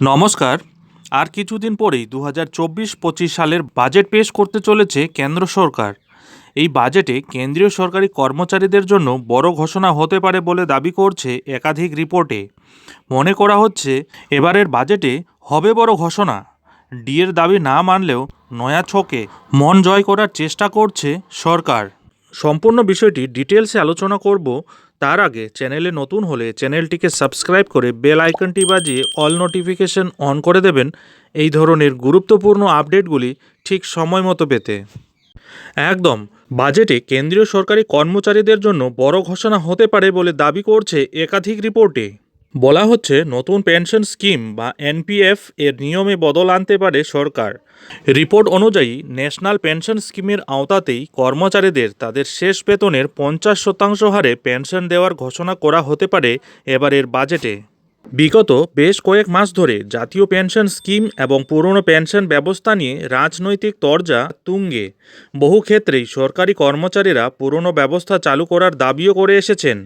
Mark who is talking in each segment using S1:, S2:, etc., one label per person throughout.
S1: নমস্কার। আর কিছুদিন পরেই দু হাজার চব্বিশ পঁচিশ সালের বাজেট পেশ করতে চলেছে কেন্দ্র সরকার। এই বাজেটে কেন্দ্রীয় সরকারি কর্মচারীদের জন্য বড় ঘোষণা হতে পারে বলে দাবি করছে একাধিক রিপোর্টে। মনে করা হচ্ছে এবারের বাজেটে হবে বড় ঘোষণা। ডিএর দাবি না মানলেও নয়া ছকে মন জয় করার চেষ্টা করছে সরকার। সম্পূর্ণ বিষয়টি ডিটেলসে আলোচনা করব। তার আগে চ্যানেলে নতুন হলে চ্যানেলটিকে সাবস্ক্রাইব করে বেল আইকনটি বাজিয়ে অল নোটিফিকেশন অন করে দেবেন। এই ধরনের গুরুত্বপূর্ণ আপডেটগুলি ঠিক সময় মতো পেতে। একদম, বাজেটে কেন্দ্রীয় সরকারি কর্মচারীদের জন্য বড় ঘোষণা হতে পারে বলে দাবি করছে একাধিক রিপোর্টে। বলা হচ্ছে নতুন পেনশন স্কিম বা এনপিএফ এর নিয়মে বদল আনতে পারে সরকার। রিপোর্ট অনুযায়ী ন্যাশনাল পেনশন স্কিমের আওতাতেই কর্মচারীদের তাদের শেষ বেতনের পঞ্চাশ শতাংশ হারে পেনশন দেওয়ার ঘোষণা করা হতে পারে এবারের বাজেটে। বিগত বেশ কয়েক মাস ধরে জাতীয় পেনশন স্কিম এবং পুরনো পেনশন ব্যবস্থা নিয়ে রাজনৈতিক তরজা তুঙ্গে। বহু ক্ষেত্রেই সরকারি কর্মচারীরা পুরনো ব্যবস্থা চালু করার দাবিও করে এসেছেন।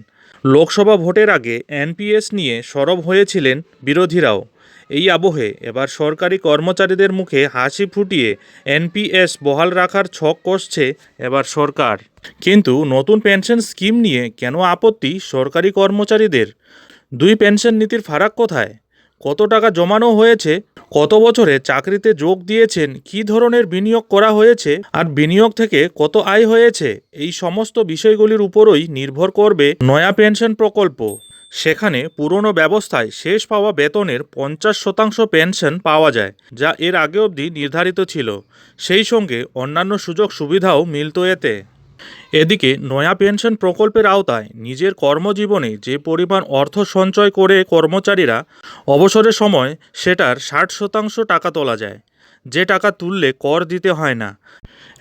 S1: লোকসভা ভোটের আগে এনপিএস নিয়ে সরব হয়েছিলেন বিরোধীরাও। এই আবহে এবার সরকারি কর্মচারীদের মুখে হাসি ফুটিয়ে এনপিএস বহাল রাখার ছক কষছে এবার সরকার। কিন্তু নতুন পেনশন স্কিম নিয়ে কেন আপত্তি সরকারি কর্মচারীদের? দুই পেনশন নীতির ফারাক কোথায়? কত টাকা জমানো হয়েছে, কত বছরে চাকরিতে যোগ দিয়েছেন, কী ধরনের বিনিয়োগ করা হয়েছে আর বিনিয়োগ থেকে কত আয় হয়েছে, এই সমস্ত বিষয়গুলির উপরই নির্ভর করবে নয়া পেনশন প্রকল্প। সেখানে পুরনো ব্যবস্থায় শেষ পাওয়া বেতনের পঞ্চাশ শতাংশ পেনশন পাওয়া যায়, যা এর আগে অবধি নির্ধারিত ছিল। সেই সঙ্গে অন্যান্য সুযোগ সুবিধাও মিলত এতে। এদিকে নয়া পেনশন প্রকল্পের আওতায় নিজের কর্মজীবনে যে পরিমাণ অর্থ সঞ্চয় করে কর্মচারীরা অবসরের সময় সেটার ষাট শতাংশ টাকা তোলা যায়। যে টাকা তুললে কর দিতে হয় না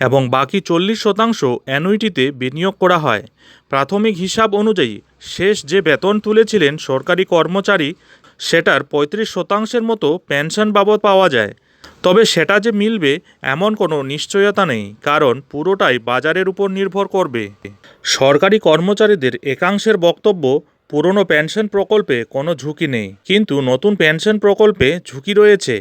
S1: এবং বাকি চল্লিশ শতাংশ অ্যানুইটিতে বিনিয়োগ করা হয়। প্রাথমিক হিসাব অনুযায়ী শেষ যে বেতন তুলেছিলেন সরকারি কর্মচারী, সেটার পঁয়ত্রিশ শতাংশের মতো পেনশন বাবদ পাওয়া যায়। তবে সেটা যে মিলবে এমন কোনো নিশ্চয়তা নেই, কারণ পুরোটাই বাজারের উপর নির্ভর করবে। সরকারি কর্মচারীদের একাংশের বক্তব্য, পুরনো পেনশন প্রকল্পে কোনো ঝুঁকি নেই, কিন্তু নতুন পেনশন প্রকল্পে ঝুঁকি রয়েছে।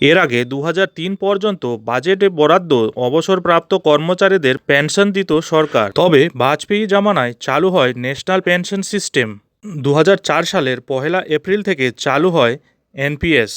S1: এর আগে দু হাজার তিন পর্যন্ত বাজেটে বরাদ্দ অবসরপ্রাপ্ত কর্মচারীদের পেনশন দিত সরকার। তবে বাজপেয়ী জামানায় চালু হয় ন্যাশনাল পেনশন সিস্টেম। দু হাজার চার সালের পহেলা এপ্রিল থেকে চালু হয় এনপিএস।